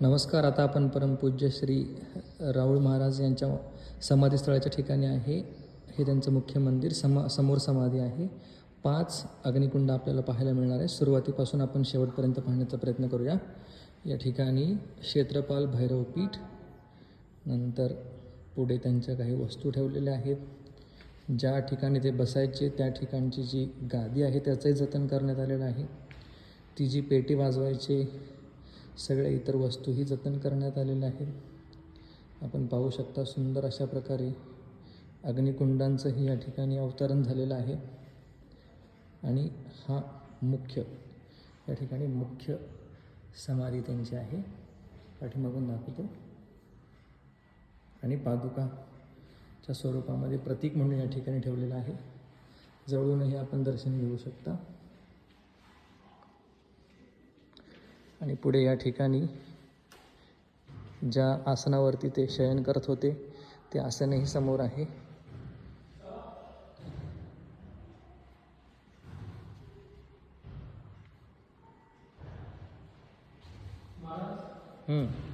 नमस्कार आता आपण परमपूज्य श्री राहुल महाराज यांच्या समाधीस्थळाच्या ठिकाणी आहे. हे त्यांचं मुख्य मंदिर समा समोर समाधी आहे. पाच अग्निकुंड आपल्याला पाहायला मिळणार आहे. सुरुवातीपासून आपण शेवटपर्यंत पाहण्याचा प्रयत्न करूया. या ठिकाणी क्षेत्रपाल भैरवपीठ नंतर पुढे त्यांच्या काही वस्तू ठेवलेल्या आहेत. ज्या ठिकाणी ते बसायचे त्या ठिकाणची जी गादी आहे त्याचंही जतन करण्यात आलेलं आहे. ती जी पेटी वाजवायची सगळ्या इतर वस्तूही जतन करण्यात आलेल्या आहेत. आपण पाहू शकता सुंदर अशा प्रकारे अग्निकुंडांचंही या ठिकाणी अवतरण झालेलं आहे. आणि हा मुख्य या ठिकाणी मुख्य समाधी त्यांची आहे. पाठीमागून दाखवतो. आणि पादुकाच्या स्वरूपामध्ये प्रतीक म्हणून या ठिकाणी ठेवलेलं आहे. जवळूनही आपण दर्शन घेऊ शकता. आणि पुढे या ठिकाणी ज्या आसनावरती ते शयन करत होते ते आसनही समोर आहे हम्म.